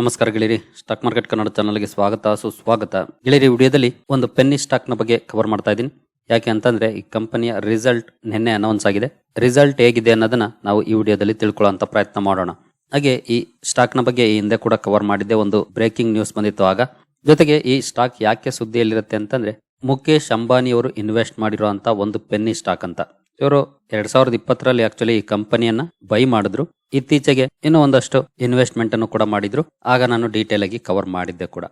ನಮಸ್ಕಾರ ಗೆಳೆಯರಿ. Stock market Kannada ಚಾನಲ್ಗೆ ಸ್ವಾಗತ, ಸುಸ್ವಾಗತ. ಗೆಳೆಯರಿ, ವಿಡಿಯೋದಲ್ಲಿ ಒಂದು ಪೆನ್ನಿ ಸ್ಟಾಕ್ನ ಬಗ್ಗೆ ಕವರ್ ಮಾಡ್ತಾ ಇದ್ದೀನಿ. ಯಾಕೆ ಅಂತಂದ್ರೆ ಈ ಕಂಪನಿಯ ರಿಸಲ್ಟ್ ನಿನ್ನೆ ಅನೌನ್ಸ್ ಆಗಿದೆ. ರಿಸಲ್ಟ್ ಹೇಗಿದೆ ಅನ್ನೋದನ್ನ ನಾವು ಈ ವಿಡಿಯೋದಲ್ಲಿ ತಿಳ್ಕೊಳ್ಳುವಂತ ಪ್ರಯತ್ನ ಮಾಡೋಣ. ಹಾಗೆ ಈ ಸ್ಟಾಕ್ನ ಬಗ್ಗೆ ಈ ಹಿಂದೆ ಕೂಡ ಕವರ್ ಮಾಡಿದ್ದೆ ಒಂದು ಬ್ರೇಕಿಂಗ್ ನ್ಯೂಸ್ ಬಂದಿತ್ತು ಆಗ. ಜೊತೆಗೆ ಈ ಸ್ಟಾಕ್ ಯಾಕೆ ಸುದ್ದಿಯಲ್ಲಿರುತ್ತೆ ಅಂತಂದ್ರೆ ಮುಖೇಶ್ ಅಂಬಾನಿ ಅವರು ಇನ್ವೆಸ್ಟ್ ಮಾಡಿರುವಂತ ಒಂದು ಪೆನ್ನಿ ಸ್ಟಾಕ್ ಅಂತ. ಇವರು ಎರಡ್ ಸಾವಿರದ ಇಪ್ಪತ್ತರಲ್ಲಿ ಆಕ್ಚುಲಿ ಈ ಕಂಪನಿಯನ್ನ ಬೈ ಮಾಡಿದ್ರು. ಇತ್ತೀಚೆಗೆ ಇನ್ನೂ ಒಂದಷ್ಟು ಇನ್ವೆಸ್ಟ್ಮೆಂಟ್ ಅನ್ನು ಕೂಡ ಮಾಡಿದ್ರು. ಆಗ ನಾನು ಡೀಟೇಲ್ ಆಗಿ ಕವರ್ ಮಾಡಿದ್ದೆ ಕೂಡ.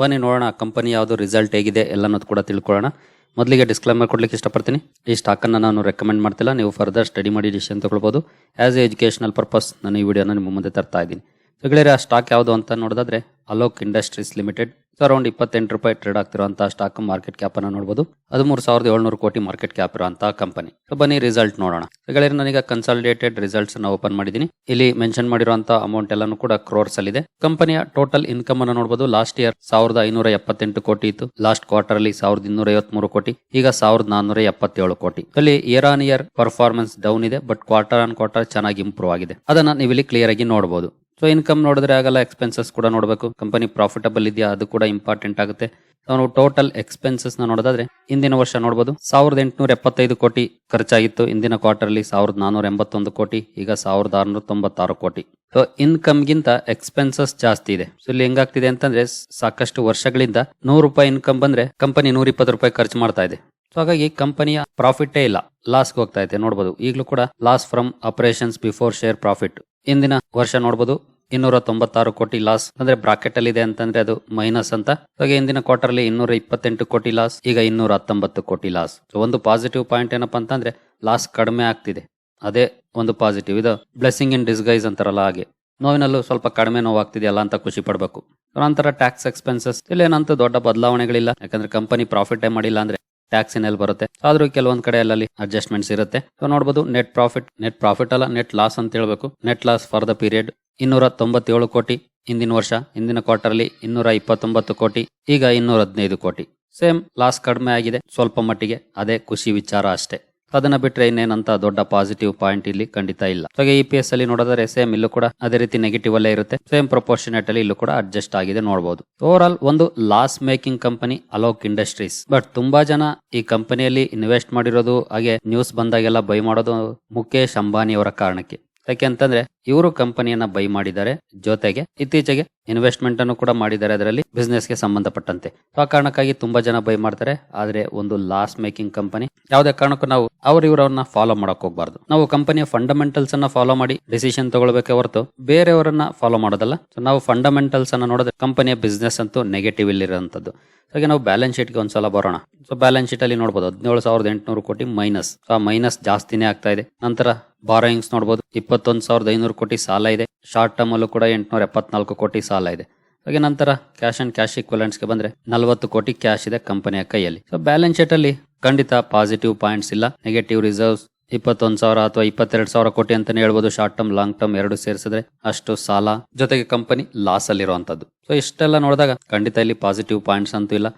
ಬನ್ನಿ ನೋಡೋಣ ಕಂಪನಿ ಯಾವುದು ರಿಸಲ್ಟ್ ಹೇಗಿದೆ ಎಲ್ಲನೂ ಕೂಡ ತಿಳ್ಕೊಳ್ಳೋಣ. ಮೊದಲಿಗೆ ಡಿಸ್ಕ್ಲೈಮರ್ ಕೊಡ್ಲಿಕ್ಕೆ ಇಷ್ಟಪಡ್ತೀನಿ. ಈ ಸ್ಟಾಕ್ ಅನ್ನು ನಾನು ರೆಕಮೆಂಡ್ ಮಾಡ್ತಿಲ್ಲ. ನೀವು ಫರ್ದರ್ ಸ್ಟಡಿ ಮಾಡಿ ಡಿಸಿಷನ್ ತಗೊಳ್ಬೋದು. ಆಸ್ ಎ ಎಜುಕೇಶನಲ್ ಪರ್ಪಸ್ ನಾನು ಈ ವಿಡಿಯೋನ ನಿಮ್ಮ ಮುಂದೆ ತರ್ತಾ ಇದ್ದೀನಿ. ಗೆಳೆಯರೆ, ಆ ಸ್ಟಾಕ್ ಯಾವುದು ಅಂತ ನೋಡೋದಾದ್ರೆ Alok industries limited so around ಇಪ್ಪತ್ತೆಂಟು ರೂಪಾಯಿ ಟ್ರೇಡ್ ಆಗ್ತಿರುವಂತಹ ಸ್ಟಾಕ್ ಮಾರ್ಕೆಟ್ ಕ್ಯಾಪ್ ಅನ್ನ ನೋಡಬಹುದು ಹದಿಮೂರು ಸಾವಿರದ ಏಳ್ನೂರು ಕೋಟಿ ಮಾರ್ಕೆಟ್ ಕ್ಯಾಪ್ ಇರುವಂತಹ ಕಂಪನಿ ಸೊ ಬನ್ನಿ ರಿಸಲ್ಟ್ ನೋಡೋಣ. ಸೊ ಗೆಳೆಯರೆ ನನಗೆ ಕನ್ಸಾಲಿಡೇಟೆಡ್ ರಿಸಲ್ಟ್ಸ್ ಅನ್ನ ಓಪನ್ ಮಾಡಿದೀನಿ ಇಲ್ಲಿ ಮೆನ್ಷನ್ ಮಾಡಿರುವಂತಹ ಅಮೌಂಟ್ ಎಲ್ಲಾನು ಕೂಡ ಕ್ರೋರ್ಸ್ ಅಲ್ಲಿ ಇದೆ ಕಂಪನಿಯ ಟೋಟಲ್ ಇನ್ಕಮ್ ಅನ್ನು ನೋಡಬಹುದು ಲಾಸ್ಟ್ ಇಯರ್ ಸಾವಿರದ ಐನೂರ ಎಪ್ಪತ್ತೆಂಟು ಕೋಟಿ ಇತ್ತು. ಲಾಸ್ಟ್ ಕ್ವಾರ್ಟರ್ ಅಲ್ಲಿ ಸಾವಿರದ ಇನ್ನೂರ ಐವತ್ಮೂರು ಕೋಟಿ. ಈಗ ಸಾವಿರದ ನಾನ್ನೂರ ಎಪ್ಪತ್ತೇಳು ಕೋಟಿ. ಅಲ್ಲಿ year on year performance down ಇದೆ ಬಟ್ ಕ್ವಾರ್ಟರ್ ಆನ್ ಕ್ವಾರ್ಟರ್ ಚೆನ್ನಾಗಿ ಇಂಪ್ರೂವ್ ಆಗಿದೆ. ಅದನ್ನ ನೀವು ಇಲ್ಲಿ ಕ್ಲಿಯರ್ ಆಗಿ ನೋಡಬಹುದು ಸೊ ಇನ್ಕಮ್ ನೋಡಿದ್ರೆ ಆಗಲ್ಲ ಎಕ್ಸ್ಪೆನ್ಸಸ್ ಕೂಡ ನೋಡಬೇಕು. ಕಂಪನಿ ಪ್ರಾಫಿಟಬಲ್ ಇದೆಯಾ, ಅದು ಕೂಡ ಇಂಪಾರ್ಟೆಂಟ್ ಆಗುತ್ತೆ. ನಾವು ಟೋಟಲ್ ಎಕ್ಸ್ಪೆನ್ಸಸ್ನ ನೋಡೋದಾದ್ರೆ ಇಂದಿನ ವರ್ಷ ನೋಡಬಹುದು ಸಾವಿರದ ಎಂಟುನೂರ ಎಪ್ಪತ್ತೈದು ಕೋಟಿ ಖರ್ಚಾಗಿತ್ತು. ಇಂದಿನ ಕ್ವಾರ್ಟರ್ ಅಲ್ಲಿ ಸಾವಿರದ ನಾನೂರ ಎಂಬತ್ತೊಂದು ಕೋಟಿ, ಈಗ ಸಾವಿರದ ಆರುನೂರ ತೊಂಬತ್ತಾರು ಕೋಟಿ. ಸೊ ಇನ್ಕಮ್ ಗಿಂತ ಎಕ್ಸ್ಪೆನ್ಸಸ್ ಜಾಸ್ತಿ ಇದೆ. ಸೊ ಇಲ್ಲಿ ಹೆಂಗಾಗ್ತಿದೆ ಅಂತಂದ್ರೆ, ಸಾಕಷ್ಟು ವರ್ಷಗಳಿಂದ ನೂರು ರೂಪಾಯಿ ಇನ್ಕಮ್ ಬಂದ್ರೆ ಕಂಪನಿ ನೂರ ಇಪ್ಪತ್ತು ರೂಪಾಯಿ ಖರ್ಚು ಮಾಡ್ತಾ ಇದೆ. ಸೊ ಹಾಗಾಗಿ ಕಂಪನಿಯ ಪ್ರಾಫಿಟೇ ಇಲ್ಲ. ಲಾಸ್ಗೆ ಹೋಗ್ತಾ ಇದೆ ನೋಡಬಹುದು ಈಗಲೂ ಕೂಡ loss from operations before share profit. ಇಂದಿನ ವರ್ಷ ನೋಡಬಹುದು ಇನ್ನೂರ ತೊಂಬತ್ತಾರು ಕೋಟಿ ಲಾಸ್. ಅಂದ್ರೆ ಬ್ರಾಕೆಟ್ ಅಲ್ಲಿ ಇದೆ ಅಂತಂದ್ರೆ ಅದು ಮೈನಸ್ ಅಂತ. ಹಾಗೆ ಇಂದಿನ ಕ್ವಾರ್ಟರ್ ಅಲ್ಲಿ ಇನ್ನೂರ ಇಪ್ಪತ್ತೆಂಟು ಕೋಟಿ ಲಾಸ್, ಈಗ ಇನ್ನೂರ ಹತ್ತೊಂಬತ್ತು ಕೋಟಿ ಲಾಸ್. ಸೊ ಒಂದು ಪಾಸಿಟಿವ್ ಪಾಯಿಂಟ್ ಏನಪ್ಪಾ ಅಂತಂದ್ರೆ, ಲಾಸ್ ಕಡಿಮೆ ಆಗ್ತಿದೆ. ಅದೇ ಒಂದು ಪಾಸಿಟಿವ್. ಇದು ಬ್ಲೆಸ್ಸಿಂಗ್ ಇನ್ ಡಿಸ್ಗೈಸ್ ಅಂತಾರಲ್ಲ ಹಾಗೆ. ನೋವಿನಲ್ಲೂ ಸ್ವಲ್ಪ ಕಡಿಮೆ ನೋವಾಗ್ತಿದೆಯಲ್ಲ ಅಂತ ಖುಷಿ ಪಡಬೇಕು. ನಂತರ ಟ್ಯಾಕ್ಸ್ ಎಕ್ಸ್ಪೆನ್ಸಸ್, ಇಲ್ಲೇನಂತೂ ದೊಡ್ಡ ಬದಲಾವಣೆಗಳಿಲ್ಲ. ಯಾಕಂದ್ರೆ ಕಂಪನಿ ಪ್ರಾಫಿಟ್ ಮಾಡಿಲ್ಲ ಅಂದ್ರೆ ಟ್ಯಾಕ್ಸ್ ಏನಲ್ಲಿ ಬರುತ್ತೆ? ಆದ್ರೂ ಕೆಲವೊಂದ್ ಕಡೆ ಅಲ್ಲಲ್ಲಿ ಅಡ್ಜಸ್ಟ್ಮೆಂಟ್ಸ್ ಇರುತ್ತೆ. ಸೊ ನೋಡಬಹುದು ನೆಟ್ ಪ್ರಾಫಿಟ್ ನೆಟ್ ಪ್ರಾಫಿಟ್ ಅಲ್ಲ ನೆಟ್ ಲಾಸ್ ಅಂತ ಹೇಳ್ಬೇಕು. Net loss for the period ಇನ್ನೂರ ತೊಂಬತ್ತೇಳು ಕೋಟಿ ಹಿಂದಿನ ವರ್ಷ ಹಿಂದಿನ ಕ್ವಾರ್ಟರ್ ಅಲ್ಲಿ ಇನ್ನೂರ ಇಪ್ಪತ್ತೊಂಬತ್ತು ಕೋಟಿ, ಈಗ ಇನ್ನೂರ ಹದಿನೈದು ಕೋಟಿ. ಸೇಮ್ ಲಾಸ್ ಕಡಿಮೆ ಆಗಿದೆ, ಸ್ವಲ್ಪ ಮಟ್ಟಿಗೆ, ಅದೇ ಖುಷಿ ವಿಚಾರ ಅಷ್ಟೇ. ಅದನ್ನ ಬಿಟ್ರೆ ಇನ್ನೇನಂತ ದೊಡ್ಡ ಪಾಸಿಟಿವ್ ಪಾಯಿಂಟ್ ಇಲ್ಲಿ ಖಂಡಿತ ಇಲ್ಲ. ಹಾಗೆ ಇ ಎಸ್ ಅಲ್ಲಿ ನೋಡಿದ್ರೆ ಸೇಮ್ ಇಲ್ಲೂ ಕೂಡ ಅದೇ ರೀತಿ ನೆಗೆಟಿವ್ ಅಲ್ಲೇ ಇರುತ್ತೆ. ಸೇಮ್ ಪ್ರಪೋರ್ಷನೇಟ್ ಅಲ್ಲಿ ಇಲ್ಲೂ ಕೂಡ ಅಡ್ಜಸ್ಟ್ ಆಗಿದೆ ನೋಡಬಹುದು ಓವರ್ ಆಲ್ ಒಂದು loss making company Alok Industries but ತುಂಬಾ ಜನ ಈ ಕಂಪನಿಯಲ್ಲಿ ಇನ್ವೆಸ್ಟ್ ಮಾಡಿರೋದು, ಹಾಗೆ ನ್ಯೂಸ್ ಬಂದಾಗೆಲ್ಲ ಬೈ ಮಾಡೋದು ಮುಖೇಶ್ ಅಂಬಾನಿ ಅವರ ಕಾರಣಕ್ಕೆ. ಯಾಕೆ ಅಂತಂದ್ರೆ ಇವರು ಕಂಪನಿಯನ್ನ ಬೈ ಮಾಡಿದ್ದಾರೆ. ಜೊತೆಗೆ ಇತ್ತೀಚೆಗೆ ಇನ್ವೆಸ್ಟ್ಮೆಂಟ್ ಅನ್ನು ಕೂಡ ಮಾಡಿದ್ದಾರೆ ಅದರಲ್ಲಿ ಬಿಸ್ನೆಸ್ಗೆ ಸಂಬಂಧಪಟ್ಟಂತೆ. ಆ ಕಾರಣಕ್ಕಾಗಿ ತುಂಬಾ ಜನ ಬೈ ಮಾಡ್ತಾರೆ. ಆದ್ರೆ ಒಂದು ಲಾಸ್ ಮೇಕಿಂಗ್ ಕಂಪನಿ ಯಾವುದೇ ಕಾರಣಕ್ಕೂ ನಾವು ಅವ್ರ ಇವರನ್ನ ಫಾಲೋ ಮಾಡಕ್ ಹೋಗ್ಬಾರ್ದು. ನಾವು ಕಂಪನಿಯ ಫಂಡಮೆಂಟಲ್ಸ್ ಅನ್ನ ಫಾಲೋ ಮಾಡಿ ಡಿಸಿಷನ್ ತಗೊಳ್ಬೇಕೆ ಹೊರತು ಬೇರೆಯವರನ್ನ ಫಾಲೋ ಮಾಡೋದಲ್ಲ. ಸೊ ನಾವು ಫಂಡಮೆಂಟಲ್ಸ್ ಅನ್ನ ನೋಡಿದ್ರೆ ಕಂಪನಿಯ ಬಿಸ್ನೆಸ್ ಅಂತೂ ನೆಗೆಟಿವ್ ಇಲ್ಲಿರುವಂತದ್ದು ಹಾಗೆ ನಾವು ಬ್ಯಾಲೆನ್ಸ್ ಶೀಟ್ಗೆ ಒಂದ್ಸಲ ಬರೋಣ. ಸೊ ಬ್ಯಾಲೆನ್ಸ್ ಶೀಟ್ ಅಲ್ಲಿ ನೋಡಬಹುದು ಹದಿನೇಳು ಸಾವಿರದ ಎಂಟುನೂರು ಕೋಟಿ ಮೈನಸ್ ಆ ಮೈನಸ್ ಜಾಸ್ತಿನೇ ಆಗ್ತಾ ಇದೆ. ನಂತರ ಬಾರೋಯಿಂಗ್ಸ್ ನೋಡಬಹುದು ಇಪ್ಪತ್ತೊಂದು ಸಾವಿರದ ಐನೂರು ಕೋಟಿ ಸಾಲ ಇದೆ. ಶಾರ್ಟ್ ಟರ್ಮ್ ಅಲ್ಲೂ ಕೂಡ ಎಂಟುನೂರ ಎಪ್ಪತ್ನಾಲ್ಕು ಕೋಟಿ ಸಾಲ ಇದೆ. ಹಾಗೆ ನಂತರ ಕ್ಯಾಶ್ ಅಂಡ್ ಕ್ಯಾಶ್ಗೆ ಬಂದ್ರೆ ನಲವತ್ತು ಕೋಟಿ ಕ್ಯಾಶ್ ಇದೆ ಕಂಪನಿಯ ಕೈಯಲ್ಲಿ. ಸೊ ಬ್ಯಾಲೆನ್ಸ್ ಶೀಟ್ ಅಲ್ಲಿ ಖಂಡಿತ ಪಾಸಿಟಿವ್ ಪಾಯಿಂಟ್ಸ್ ಇಲ್ಲ. ನೆಗೆಟಿವ್ ರಿಸರ್ವ್ಸ್ ಇಪ್ಪತ್ತೊಂದು ಸಾವಿರ ಅಥವಾ ಇಪ್ಪತ್ತೆರಡು ಸಾವಿರ ಕೋಟಿ ಅಂತಾನೆ ಹೇಳ್ಬೋದು. ಶಾರ್ಟ್ ಟರ್ಮ್ ಲಾಂಗ್ ಟರ್ಮ್ ಎರಡು ಸೇರಿಸಿದ್ರೆ ಅಷ್ಟು ಸಾಲ ಜೊತೆಗೆ ಕಂಪನಿ ಲಾಸ್ ಅಲ್ಲಿರುವಂತದ್ದು. ಸೊ ಇಷ್ಟೆಲ್ಲ ನೋಡಿದಾಗ ಖಂಡಿತ ಇಲ್ಲಿ ಪಾಸಿಟಿವ್ ಪಾಯಿಂಟ್ಸ್ ಅಂತೂ ಇಲ್ಲ.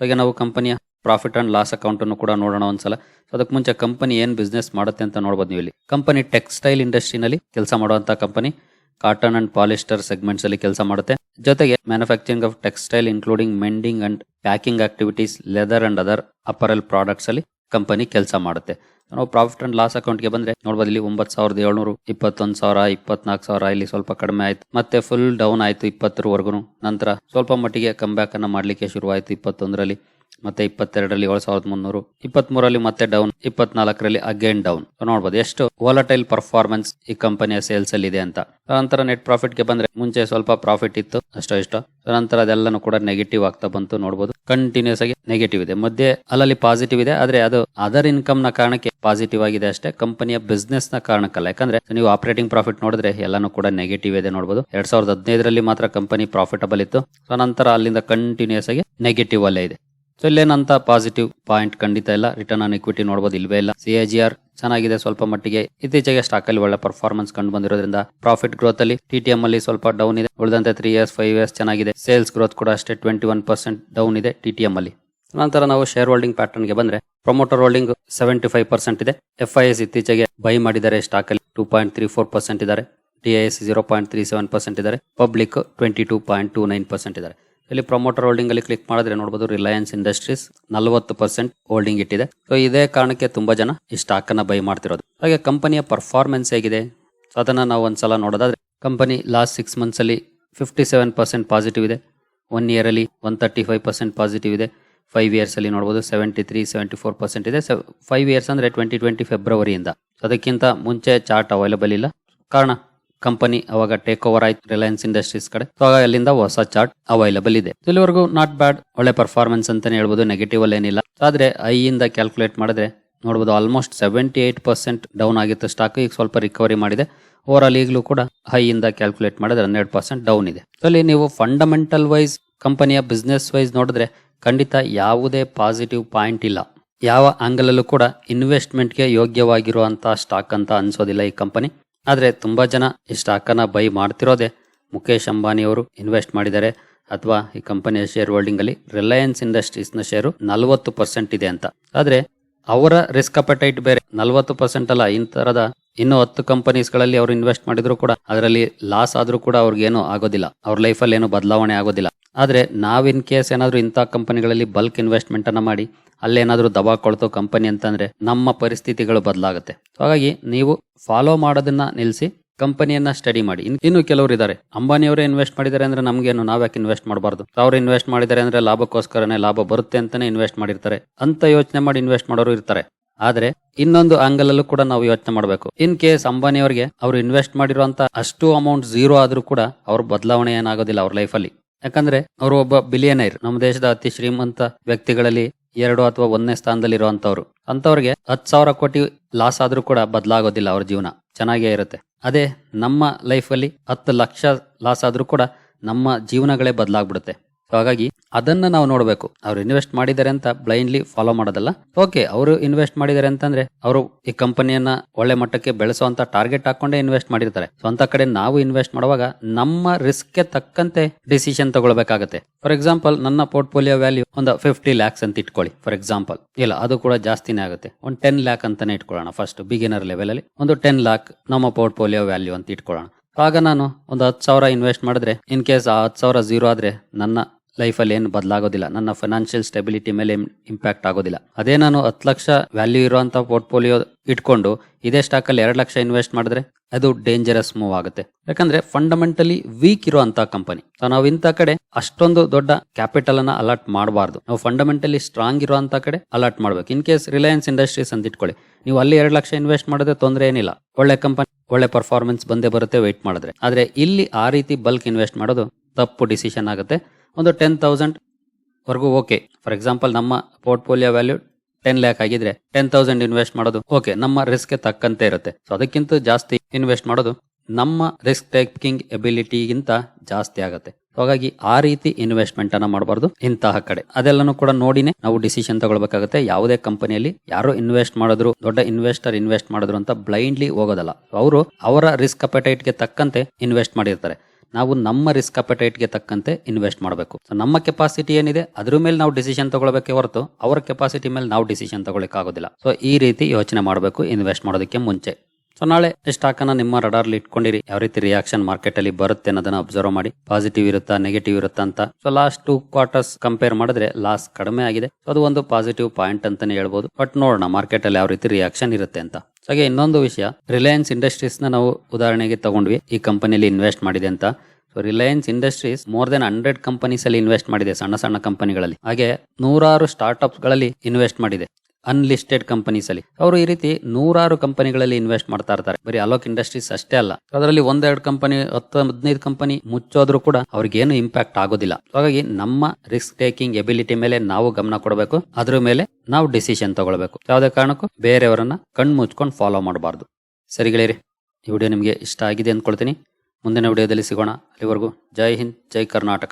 ಹಾಗೆ ನಾವು ಕಂಪನಿಯ ಪ್ರಾಫಿಟ್ ಅಂಡ್ ಲಾಸ್ ಅಕೌಂಟ್ ಅನ್ನು ಕೂಡ ನೋಡೋಣ ಒಂದ್ಸಲ. ಸೊ ಅದಕ್ಕೆ ಮುಂಚೆ ಕಂಪನಿ ಏನು ಬಿಸ್ನೆಸ್ ಮಾಡುತ್ತೆ ಅಂತ ನೋಡಬಹುದು ನೀವು ಇಲ್ಲಿ ಕಂಪನಿ ಟೆಕ್ಸ್ಟೈಲ್ ಇಂಡಸ್ಟ್ರಿನಲ್ಲಿ ಕೆಲಸ ಮಾಡುವಂತ company cotton and polyester segments ಅಲ್ಲಿ ಕೆಲಸ ಮಾಡುತ್ತೆ. ಜೊತೆಗೆ manufacturing of textile including mending and packing activities leather and other apparel products ಅಲ್ಲಿ ಕಂಪನಿ ಕೆಲಸ ಮಾಡುತ್ತೆ. ನಾವು ಪ್ರಾಫಿಟ್ ಅಂಡ್ ಲಾಸ್ ಅಕೌಂಟ್ಗೆ ಬಂದ್ರೆ ನೋಡ್ಬೋದು ಇಲ್ಲಿ ಒಂಬತ್ತು ಸಾವಿರದ ಏಳ್ನೂರು, ಇಪ್ಪತ್ತೊಂದು ಸಾವಿರ, ಇಪ್ಪತ್ನಾಲ್ಕು ಸಾವಿರ, ಇಲ್ಲಿ ಸ್ವಲ್ಪ ಕಡಿಮೆ ಆಯ್ತು. ಮತ್ತೆ ಫುಲ್ ಡೌನ್ ಆಯ್ತು ಇಪ್ಪತ್ತರವರೆಗೂ ನಂತರ ಸ್ವಲ್ಪ ಮಟ್ಟಿಗೆ ಕಮ್ ಬ್ಯಾಕ್ ಅನ್ನ ಮಾಡ್ಲಿಕ್ಕೆ ಶುರುವಾಯ್ತು ಇಪ್ಪತ್ತೊಂದರಲ್ಲಿ. ಮತ್ತೆ ಇಪ್ಪತ್ತೆರಡರಲ್ಲಿ ಏಳು ಸಾವಿರದ ಮುನ್ನೂರು ಇಪ್ಪತ್ತ್ ಮೂರಲ್ಲಿ ಮತ್ತೆ ಡೌನ್, ಇಪ್ಪತ್ನಾಲ್ಕರಲ್ಲಿ ಅಗೇನ್ ಡೌನ್. ನೋಡಬಹುದು ಎಷ್ಟು ವಾಲಟೈಲ್ ಪರ್ಫಾರ್ಮೆನ್ಸ್ ಈ ಕಂಪನಿಯ ಸೇಲ್ಸ್ ಅಲ್ಲಿ ಇದೆ ಅಂತ. ನಂತರ ನೆಟ್ ಪ್ರಾಫಿಟ್ಗೆ ಬಂದ್ರೆ ಮುಂಚೆ ಸ್ವಲ್ಪ ಪ್ರಾಫಿಟ್ ಇತ್ತು, ಅಷ್ಟೋ ಇಷ್ಟೋ. ನಂತರ ಅದೆಲ್ಲನೂ ಕೂಡ ನೆಗೆಟಿವ್ ಆಗ್ತಾ ಬಂತು ನೋಡಬಹುದು ಕಂಟಿನ್ಯೂಸ್ ಆಗಿ ನೆಗೆಟಿವ್ ಇದೆ. ಮಧ್ಯೆ ಅಲ್ಲಲ್ಲಿ ಪಾಸಿಟಿವ್ ಇದೆ, ಆದ್ರೆ ಅದು ಅದರ್ ಇನ್ಕಮ್ನ ಕಾರಣಕ್ಕೆ ಪಾಸಿಟಿವ್ ಆಗಿದೆ ಅಷ್ಟೇ ಕಂಪನಿಯ ಬಿಸ್ನೆಸ್ನ ಕಾರಣಕ್ಕಲ್ಲ. ಯಾಕಂದ್ರೆ ನೀವು ಆಪರೇಟಿಂಗ್ ಪ್ರಾಫಿಟ್ ನೋಡಿದ್ರೆ ಎಲ್ಲಾನು ಕೂಡ ನೆಗೆಟಿವ್ ಇದೆ ನೋಡಬಹುದು ಎರಡ್ ಸಾವಿರದ ಹದಿನೈದರಲ್ಲಿ ಮಾತ್ರ ಕಂಪನಿ ಪ್ರಾಫಿಟಬಲ್ ಇತ್ತು. ಸೊ ನಂತರ ಅಲ್ಲಿಂದ ಕಂಟಿನ್ಯೂಸ್ ಆಗಿ ನೆಗೆಟಿವ್ ಅಲ್ಲೇ ಇದೆ. ಸೊ ಇಲ್ಲೇನಂತ ಪಾಸಿಟಿವ್ ಪಾಯಿಂಟ್ ಖಂಡಿತ ಇಲ್ಲ. ರಿಟರ್ನ್ ಆನ್ ಇಕ್ವಿಟಿ ನೋಡಬಹುದು ಇಲ್ವೇ ಇಲ್ಲ. ಸಿ ಆರ್ ಚೆನ್ನಾಗಿದೆ ಸ್ವಲ್ಪ ಮಟ್ಟಿಗೆ. ಇತ್ತೀಚೆಗೆ ಸ್ಟಾಕ್ ಅಲ್ಲಿ ಒಳ್ಳೆ ಪರ್ಫಾರ್ಮೆನ್ಸ್ ಕಂಡು ಬಂದಿರೋದ್ರಿಂದ ಪ್ರಾಫಿಟ್ ಗ್ರೋತ್ ಅಲ್ಲಿ ಟಿ ಟಿ ಎಂ ಅಲ್ಲಿ ಸ್ವಲ್ಪ ಡೌನ್ ಇದೆ. ಉಳಿದಂತೆ ತ್ರೀ ಇಯರ್ಸ್ ಫೈವ್ ಇಯರ್ಸ್ ಚೆನ್ನಾಗಿದೆ. ಸೇಲ್ಸ್ ಗ್ರೋತ್ ಕೂಡ ಅಷ್ಟೇ ಟ್ವೆಂಟಿ ಒನ್ ಪರ್ಸೆಂಟ್ ಡೌನ್ ಇದೆ ಟಿ ಟಿ ಎಂ ಅಲ್ಲಿ. ನಂತರ ನಾವು ಶೇರ್ ಹೋಲ್ಡಿಂಗ್ ಪ್ಯಾಟರ್ನ್ಗೆ ಬಂದ್ರೆ promoter holding seventy five percent ಇದೆ. ಎಫ್ ಐ ಎಸ್ ಇತ್ತೀಚೆಗೆ ಬೈ ಮಾಡಿದ್ದಾರೆ ಸ್ಟಾಕ್ ಅಲ್ಲಿ two point three four percent ಇದ್ದಾರೆ. T I S zero point three seven percent ಇದ್ದಾರೆ. Public twenty two point two nine percent ಇದ್ದಾರೆ. ಇಲ್ಲಿ ಪ್ರಮೋಟರ್ ಹೋಲ್ಡಿಂಗ್ ಅಲ್ಲಿ click ಮಾಡಿದ್ರೆ ನೋಡಬಹುದು ರಿಲಯನ್ಸ್ ಇಂಡಸ್ಟ್ರೀಸ್ ನಲವತ್ತು ಪರ್ಸೆಂಟ್ ಹೋಲ್ಡಿಂಗ್ ಇಟ್ಟಿದೆ. ಸೊ ಇದೇ ಕಾರಣಕ್ಕೆ ತುಂಬಾ ಜನ ಈ ಸ್ಟಾಕ್ ಅನ್ನ ಬೈ ಮಾಡ್ತಿರೋದು. ಹಾಗೆ ಕಂಪನಿಯ ಪರ್ಫಾರ್ಮೆನ್ಸ್ ಹೇಗಿದೆ? ಸೊ ಅದನ್ನ ನಾವು ಒಂದ್ಸಲ ನೋಡೋದಾದ್ರೆ, ಕಂಪನಿ ಲಾಸ್ಟ್ ಸಿಕ್ಸ್ ಮಂತ್ಸ್ ಅಲ್ಲಿ ಫಿಫ್ಟಿ ಸೆವೆನ್ ಪರ್ಸೆಂಟ್ ಪಾಸಿಟಿವ್ ಇದೆ. ಒನ್ ಇಯರ್ ಅಲ್ಲಿ one thirty five percent positive ಇದೆ. ಫೈವ್ ಇಯರ್ಸ್ ಅಲ್ಲಿ ನೋಡಬಹುದು seventy three seventy four percent ಇದೆ ಫೈವ್ ಇಯರ್ಸ್ ಅಂದ್ರೆ ಟ್ವೆಂಟಿ ಟ್ವೆಂಟಿ ಫೆಬ್ರವರಿಯಿಂದ ಅದಕ್ಕಿಂತ ಮುಂಚೆ ಚಾರ್ಟ್ ಅವೈಲಬಲ್ ಇಲ್ಲ. ಕಾರಣ ಕಂಪನಿ ಅವಾಗ ಟೇಕ್ ಓವರ್ ಆಯ್ತು ರಿಲಯನ್ಸ್ ಇಂಡಸ್ಟ್ರೀಸ್ ಕಡೆ. ಸೊ ಆಗ ಅಲ್ಲಿಂದ ಹೊಸ ಚಾರ್ಟ್ ಅವೈಲಬಲ್ ಇದೆ. ಇಲ್ಲಿವರೆಗೂ ನಾಟ್ ಬ್ಯಾಡ್ ಒಳ್ಳೆ ಪರ್ಫಾರ್ಮೆನ್ಸ್ ಅಂತಾನೆ ಹೇಳ್ಬೋದು ನೆಗೆಟಿವ್ ಅಲ್ಲಿ ಏನಿಲ್ಲ. ಆದ್ರೆ ಐ ಇಂದ ಕ್ಯಾಲ್ಕುಲೇಟ್ ಮಾಡಿದ್ರೆ ನೋಡಬಹುದು almost seventy eight percent down ಆಗಿತ್ತು ಸ್ಟಾಕ್ ಈಗ ಸ್ವಲ್ಪ ರಿಕವರಿ ಮಾಡಿದೆ. ಓವರ್ ಆಲ್ ಈಗಲೂ ಕೂಡ ಹೈ ಇಂದ ಕ್ಯಾಲ್ಕುಲೇಟ್ ಮಾಡಿದ್ರೆ ಹನ್ನೆರಡು ಪರ್ಸೆಂಟ್ ಡೌನ್ ಇದೆ. ಅಲ್ಲಿ ನೀವು ಫಂಡಮೆಂಟಲ್ ವೈಸ್ ಕಂಪನಿಯ ಬಿಸ್ನೆಸ್ ವೈಸ್ ನೋಡಿದ್ರೆ ಖಂಡಿತ ಯಾವುದೇ ಪಾಸಿಟಿವ್ ಪಾಯಿಂಟ್ ಇಲ್ಲ. ಯಾವ ಆಂಗಲ್ ಅಲ್ಲೂ ಕೂಡ ಇನ್ವೆಸ್ಟ್ಮೆಂಟ್ಗೆ ಯೋಗ್ಯವಾಗಿರುವಂತಹ ಸ್ಟಾಕ್ ಅಂತ ಅನ್ಸೋದಿಲ್ಲ ಈ ಕಂಪನಿ ಆದ್ರೆ ತುಂಬಾ ಜನ ಈ ಸ್ಟಾಕನ್ನು ಬೈ ಮಾಡ್ತಿರೋದೇ ಮುಖೇಶ್ ಅಂಬಾನಿಯವರು ಇನ್ವೆಸ್ಟ್ ಮಾಡಿದ್ದಾರೆ ಅಥವಾ ಈ ಕಂಪನಿಯ ಶೇರ್ ಹೋಲ್ಡಿಂಗ್ ಅಲ್ಲಿ ರಿಲಯನ್ಸ್ ಇಂಡಸ್ಟ್ರೀಸ್ನ ಶೇರು ನಲವತ್ತು ಪರ್ಸೆಂಟ್ ಇದೆ ಅಂತ. ಆದರೆ ಅವರ ರಿಸ್ಕ್ ಅಪಟೈಟ್ ಬೇರೆ. ನಲವತ್ತು ಪರ್ಸೆಂಟ್ ಅಲ್ಲ ಇಂತರದ ಇನ್ನು ಹತ್ತು ಕಂಪನೀಸ್ಗಳಲ್ಲಿ ಅವರು ಇನ್ವೆಸ್ಟ್ ಮಾಡಿದ್ರು ಕೂಡ ಅದರಲ್ಲಿ ಲಾಸ್ ಆದ್ರೂ ಕೂಡ ಅವ್ರಿಗೇನು ಆಗೋದಿಲ್ಲ. ಅವ್ರ ಲೈಫಲ್ಲಿ ಏನು ಬದಲಾವಣೆ ಆಗೋದಿಲ್ಲ. ಆದ್ರೆ ನಾವು ಇನ್ ಕೇಸ್ ಏನಾದರೂ ಇಂಥ ಕಂಪನಿಗಳಲ್ಲಿ ಬಲ್ಕ್ ಇನ್ವೆಸ್ಟ್ಮೆಂಟ್ ಅನ್ನ ಮಾಡಿ, ಅಲ್ಲೇನಾದರೂ ದಬಾ ಕೊಳ್ತೋ ಕಂಪನಿ ಅಂತಂದ್ರೆ ನಮ್ಮ ಪರಿಸ್ಥಿತಿಗಳು ಬದಲಾಗುತ್ತೆ. ಹಾಗಾಗಿ ನೀವು ಫಾಲೋ ಮಾಡೋದನ್ನ ನಿಲ್ಲಿಸಿ ಕಂಪನಿಯನ್ನ ಸ್ಟಡಿ ಮಾಡಿ. ಇನ್- ಇನ್ನು ಕೆಲವರು ಇದ್ದಾರೆ ಅಂಬಾನಿಯವರೇ ಇನ್ವೆಸ್ಟ್ ಮಾಡಿದ್ದಾರೆ ಅಂದ್ರೆ ನಮ್ಗೇನು, ನಾವ್ಯಾಕೆ ಇನ್ವೆಸ್ಟ್ ಮಾಡಬಾರ್ದು. ಅವ್ರು ಇನ್ವೆಸ್ಟ್ ಮಾಡಿದ್ದಾರೆ ಅಂದ್ರೆ ಲಾಭಕ್ಕೋಸ್ಕರನೇ ಲಾಭ ಬರುತ್ತೆ ಅಂತಾನೆ ಇನ್ವೆಸ್ಟ್ ಮಾಡಿರ್ತಾರೆ. ಅಂತ ಯೋಚನೆ ಮಾಡಿ ಇನ್ವೆಸ್ಟ್ ಮಾಡೋರು ಇರ್ತಾರೆ. ಆದ್ರೆ ಇನ್ನೊಂದು ಆಂಗಲ್ ಅಲ್ಲೂ ಕೂಡ ನಾವು ಯೋಚನೆ ಮಾಡಬೇಕು. ಇನ್ ಕೇಸ್ ಅಂಬಾನಿ ಅವರಿಗೆ ಅವ್ರು ಇನ್ವೆಸ್ಟ್ ಮಾಡಿರುವಂತ ಅಷ್ಟು ಅಮೌಂಟ್ ಝೀರೋ ಆದ್ರೂ ಕೂಡ ಅವ್ರ ಬದಲಾವಣೆ ಏನಾಗೋದಿಲ್ಲ ಅವ್ರ ಲೈಫಲ್ಲಿ ಯಾಕಂದ್ರೆ ಅವರು ಒಬ್ಬ ಬಿಲಿಯನೈರ್ ನಮ್ಮ ದೇಶದ ಅತಿ ಶ್ರೀಮಂತ ವ್ಯಕ್ತಿಗಳಲ್ಲಿ ಎರಡು ಅಥವಾ ಒಂದನೇ ಸ್ಥಾನದಲ್ಲಿ ಇರುವಂತವ್ರು ಅಂತವ್ರಿಗೆ ಹತ್ತು ಸಾವಿರ ಕೋಟಿ ಲಾಸ್ ಆದ್ರೂ ಕೂಡ ಬದಲಾಗೋದಿಲ್ಲ ಅವ್ರ ಜೀವನ. ಚೆನ್ನಾಗೇ ಇರುತ್ತೆ. ಅದೇ ನಮ್ಮ ಲೈಫಲ್ಲಿ ಹತ್ತು ಲಕ್ಷ ಲಾಸ್ ಆದ್ರೂ ಕೂಡ ನಮ್ಮ ಜೀವನಗಳೇ ಬದಲಾಗ್ಬಿಡುತ್ತೆ. So, ಹಾಗಾಗಿ ಅದನ್ನ ನಾವು ನೋಡಬೇಕು. ಅವ್ರು ಇನ್ವೆಸ್ಟ್ ಮಾಡಿದ್ದಾರೆ ಅಂತ ಬ್ಲೈಂಡ್ಲಿ ಫಾಲೋ ಮಾಡೋದಲ್ಲ? ಓಕೆ ಅವರು ಇನ್ವೆಸ್ಟ್ ಮಾಡಿದ್ದಾರೆ ಅಂತಂದ್ರೆ ಅವರು ಈ ಕಂಪನಿಯನ್ನ ಒಳ್ಳೆ ಮಟ್ಟಕ್ಕೆ ಬೆಳೆಸುವಂತ ಟಾರ್ಗೆಟ್ ಹಾಕೊಂಡೇ ಇನ್ವೆಸ್ಟ್ ಮಾಡಿರ್ತಾರೆ. ಅಂತ ಕಡೆ ನಾವು ಇನ್ವೆಸ್ಟ್ ಮಾಡುವಾಗ ನಮ್ಮ ರಿಸ್ಕ್ಗೆ ತಕ್ಕಂತೆ ಡಿಸಿಷನ್ ತಗೊಳ್ಬೇಕಾಗತ್ತೆ. ಫಾರ್ ಎಕ್ಸಾಂಪಲ್ ನನ್ನ ಪೋರ್ಟ್ಫೋಲಿಯೋ ವ್ಯಾಲ್ಯೂ ಒಂದು ಫಿಫ್ಟಿ ಲ್ಯಾಕ್ಸ್ ಅಂತ ಇಟ್ಕೊಳ್ಳಿ ಫಾರ್ ಎಕ್ಸಾಂಪಲ್ ಇಲ್ಲ, ಅದು ಕೂಡ ಜಾಸ್ತಿನೇ ಆಗುತ್ತೆ. ಒಂದು ಟೆನ್ ಲ್ಯಾಕ್ ಅಂತಾನೆ ಇಟ್ಕೊಳ್ಳೋಣ ಫಸ್ಟ್ ಬಿಗಿನರ್ ಲೆವೆಲ್ ಅಲ್ಲಿ. ಒಂದು ಟೆನ್ ಲ್ಯಾಕ್ ನಮ್ಮ ಪೋರ್ಟ್ಫೋಲಿಯೋ ವ್ಯಾಲ್ಯೂ ಅಂತ ಇಟ್ಕೊಳ್ಳೋಣ. ಆಗ ನಾನು ಒಂದು ಹತ್ತು ಸಾವಿರ ಇನ್ವೆಸ್ಟ್ ಮಾಡಿದ್ರೆ ಇನ್ ಕೇಸ್ ಆ ಹತ್ತು ಸಾವಿರ ಝೀರೋ ಆದ್ರೆ ನನ್ನ ಲೈಫಲ್ಲಿ ಏನು ಬದಲಾಗೋದಿಲ್ಲ. ನನ್ನ ಫೈನಾನ್ಷಿಯಲ್ ಸ್ಟೆಬಿಲಿಟಿ ಮೇಲೆ ಇಂಪ್ಯಾಕ್ಟ್ ಆಗೋದಿಲ್ಲ. ಅದೇ ನಾನು ಹತ್ತು ಲಕ್ಷ ವ್ಯಾಲ್ಯೂ ಇರುವಂತ ಪೋರ್ಟ್ಫೋಲಿಯೋ ಇಟ್ಕೊಂಡು ಇದೇ ಸ್ಟಾಕ್ ಅಲ್ಲಿ ಎರಡು ಲಕ್ಷ ಇನ್ವೆಸ್ಟ್ ಮಾಡಿದ್ರೆ ಅದು ಡೇಂಜರಸ್ ಮೂವ್ ಆಗುತ್ತೆ. ಯಾಕಂದ್ರೆ ಫಂಡಮೆಂಟಲಿ ವೀಕ್ ಇರುವಂತಹ ಕಂಪನಿ ನಾವು ಇಂಥ ಕಡೆ ಅಷ್ಟೊಂದು ದೊಡ್ಡ ಕ್ಯಾಪಿಟಲ್ ಅನ್ನ ಅಲರ್ಟ್ ಮಾಡಬಾರ್ದು. ನಾವು ಫಂಡಮೆಂಟಲಿ ಸ್ಟ್ರಾಂಗ್ ಇರುವಂತ ಕಡೆ ಅಲರ್ಟ್ ಮಾಡ್ಬೇಕು. ಇನ್ ಕೇಸ್ ರಿಲಯನ್ಸ್ ಇಂಡಸ್ಟ್ರೀಸ್ ಅಂತ ಇಟ್ಕೊಳ್ಳಿ. ನೀವು ಅಲ್ಲಿ ಎರಡು ಲಕ್ಷ ಇನ್ವೆಸ್ಟ್ ಮಾಡಿದ್ರೆ ತೊಂದರೆ ಏನಿಲ್ಲ. ಒಳ್ಳೆ ಕಂಪನಿ ಒಳ್ಳೆ ಪರ್ಫಾರ್ಮೆನ್ಸ್ ಬಂದೇ ಬರುತ್ತೆ ವೆಯ್ಟ್ ಮಾಡಿದ್ರೆ. ಆದ್ರೆ ಇಲ್ಲಿ ಆ ರೀತಿ ಬಲ್ಕ್ ಇನ್ವೆಸ್ಟ್ ಮಾಡೋದು ತಪ್ಪು ಡಿಸಿಷನ್ ಆಗುತ್ತೆ. ಒಂದು ಟೆನ್ ತೌಸಂಡ್ ವರೆಗೂ ಓಕೆ. ಫಾರ್ ಎಕ್ಸಾಂಪಲ್ ನಮ್ಮ ಪೋರ್ಟ್ಫೋಲಿಯೋ ವ್ಯಾಲ್ಯೂ ಟೆನ್ ಲ್ಯಾಕ್ ಆಗಿದ್ರೆ ಟೆನ್ ತೌಸಂಡ್ ಇನ್ವೆಸ್ಟ್ ಮಾಡೋದು ಓಕೆ. ನಮ್ಮ ರಿಸ್ಕ್ ತಕ್ಕಂತೆ ಇರುತ್ತೆ. ಸೊ ಅದಕ್ಕಿಂತ ಜಾಸ್ತಿ ಇನ್ವೆಸ್ಟ್ ಮಾಡೋದು ನಮ್ಮ ರಿಸ್ಕ್ ಟೇಕಿಂಗ್ ಎಬಿಲಿಟಿಗಿಂತ ಜಾಸ್ತಿ ಆಗುತ್ತೆ. ಹಾಗಾಗಿ ಆ ರೀತಿ ಇನ್ವೆಸ್ಟ್ಮೆಂಟ್ ಅನ್ನ ಮಾಡಬಾರ್ದು ಇಂತಹ ಕಡೆ. ಅದೆಲ್ಲನೂ ಕೂಡ ನೋಡಿನೇ ನಾವು ಡಿಸಿಷನ್ ತಗೊಳ್ಬೇಕಾಗುತ್ತೆ. ಯಾವುದೇ ಕಂಪನಿಯಲ್ಲಿ ಯಾರು ಇನ್ವೆಸ್ಟ್ ಮಾಡಿದ್ರು, ದೊಡ್ಡ ಇನ್ವೆಸ್ಟರ್ ಇನ್ವೆಸ್ಟ್ ಮಾಡಿದ್ರು ಅಂತ ಬ್ಲೈಂಡ್ಲಿ ಹೋಗೋದಲ್ಲ. ಅವರು ಅವರ ರಿಸ್ಕ್ಗೆ ತಕ್ಕಂತೆ ಇನ್ವೆಸ್ಟ್ ಮಾಡಿರ್ತಾರೆ. ನಾವು ನಮ್ಮ ರಿಸ್ಕ್ಗೆ ತಕ್ಕಂತೆ ಇನ್ವೆಸ್ಟ್ ಮಾಡಬೇಕು. ಸೊ ನಮ್ಮ ಕೆಪಾಸಿಟಿ ಏನಿದೆ, ಅದ್ರ ಮೇಲೆ ನಾವು ಡಿಸಿಷನ್ ತಗೊಳ್ಬೇಕೆ ಹೊರತು, ಅವರ ಕೆಪಾಸಿಟಿ ಮೇಲೆ ನಾವು ಡಿಸಿಷನ್ ತಗೊಳ್ಳಿಕ್ ಆಗೋದಿಲ್ಲ ಸೊ ಈ ರೀತಿ ಯೋಚನೆ ಮಾಡಬೇಕು ಇನ್ವೆಸ್ಟ್ ಮಾಡೋದಕ್ಕೆ ಮುಂಚೆ. ಸೊ ನಾಳೆ ಸ್ಟಾಕ್ ಅನ್ನ ನಿಮ್ಮ ರಡಾರ್ಲಿ ಇಟ್ಕೊಂಡಿರಿ. ಯಾವ ರೀತಿ ರಿಯಾಕ್ಷನ್ ಮಾರ್ಕೆಟ್ ಅಲ್ಲಿ ಬರುತ್ತೆ ಅನ್ನೋದನ್ನ ಅಬ್ಸರ್ವ್ ಮಾಡಿ. ಪಾಸಿಟಿವ್ ಇರುತ್ತಾ ನೆಗೆಟಿವ್ ಇರುತ್ತಾ ಅಂತ. So last two quarters compare ಮಾಡಿದ್ರೆ ಲಾಸ್ ಕಡಿಮೆ ಆಗಿದೆ. ಸೊ ಅದು ಒಂದು ಪಾಸಿಟಿವ್ ಪಾಯಿಂಟ್ ಅಂತಾನೆ ಹೇಳ್ಬೋದು. ಬಟ್ ನೋಡೋಣ ಮಾರ್ಕೆಟ್ ಅಲ್ಲಿ ಯಾವ ರೀತಿ ರಿಯಾಕ್ಷನ್ ಇರುತ್ತೆ ಅಂತ. ಹಾಗೆ ಇನ್ನೊಂದು ವಿಷಯ. ರಿಲಯನ್ಸ್ ಇಂಡಸ್ಟ್ರೀಸ್ನ ನಾವು ಉದಾಹರಣೆಗೆ ತಗೊಂಡ್ವಿ. ಈ ಕಂಪನಿಯಲ್ಲಿ ಇನ್ವೆಸ್ಟ್ ಮಾಡಿದೆ ಅಂತ. So Reliance industries more than hundred companies ಅಲ್ಲಿ ಇನ್ವೆಸ್ಟ್ ಮಾಡಿದೆ, ಸಣ್ಣ ಸಣ್ಣ ಕಂಪನಿಗಳಲ್ಲಿ ಹಾಗೆ ನೂರಾರು ಸ್ಟಾರ್ಟ್ಅಪ್ಸ್ಗಳಲ್ಲಿ ಇನ್ವೆಸ್ಟ್ ಮಾಡಿದೆ. ಅನ್ಲಿಸ್ಟೆಡ್ ಕಂಪನೀಸ್ ಅಲ್ಲಿ. ಅವರು ಈ ರೀತಿ ನೂರಾರು ಕಂಪನಿಗಳಲ್ಲಿ ಇನ್ವೆಸ್ಟ್ ಮಾಡ್ತಾ ಇರ್ತಾರೆ. ಬರೀ ಅಲೋಕ್ ಇಂಡಸ್ಟ್ರೀಸ್ ಅಷ್ಟೇ ಅಲ್ಲ. ಅದರಲ್ಲಿ ಒಂದೆರಡು ಕಂಪನಿ ಹತ್ತು, ಹದಿನೈದು ಕಂಪನಿ ಮುಚ್ಚೋದ್ರು ಕೂಡ ಅವ್ರಿಗೇನು ಇಂಪ್ಯಾಕ್ಟ್ ಆಗೋದಿಲ್ಲ. ಹಾಗಾಗಿ ನಮ್ಮ ರಿಸ್ಕ್ ಟೇಕಿಂಗ್ ಎಬಿಲಿಟಿ ಮೇಲೆ ನಾವು ಗಮನ ಕೊಡಬೇಕು. ಅದ್ರ ಮೇಲೆ ನಾವು ಡಿಸಿಷನ್ ತಗೊಳ್ಬೇಕು. ಯಾವುದೇ ಕಾರಣಕ್ಕೂ ಬೇರೆಯವರನ್ನ ಕಣ್ಣು ಮುಚ್ಕೊಂಡು ಫಾಲೋ ಮಾಡಬಾರ್ದು. ಸರಿ ಗೆಳೆಯರಿ, ಈ ವಿಡಿಯೋ ನಿಮಗೆ ಇಷ್ಟ ಆಗಿದೆ ಅಂದ್ಕೊಳ್ತೀನಿ. ಮುಂದಿನ ವಿಡಿಯೋದಲ್ಲಿ ಸಿಗೋಣ. ಅಲ್ಲಿವರೆಗೂ ಜೈ ಹಿಂದ್, ಜೈ ಕರ್ನಾಟಕ.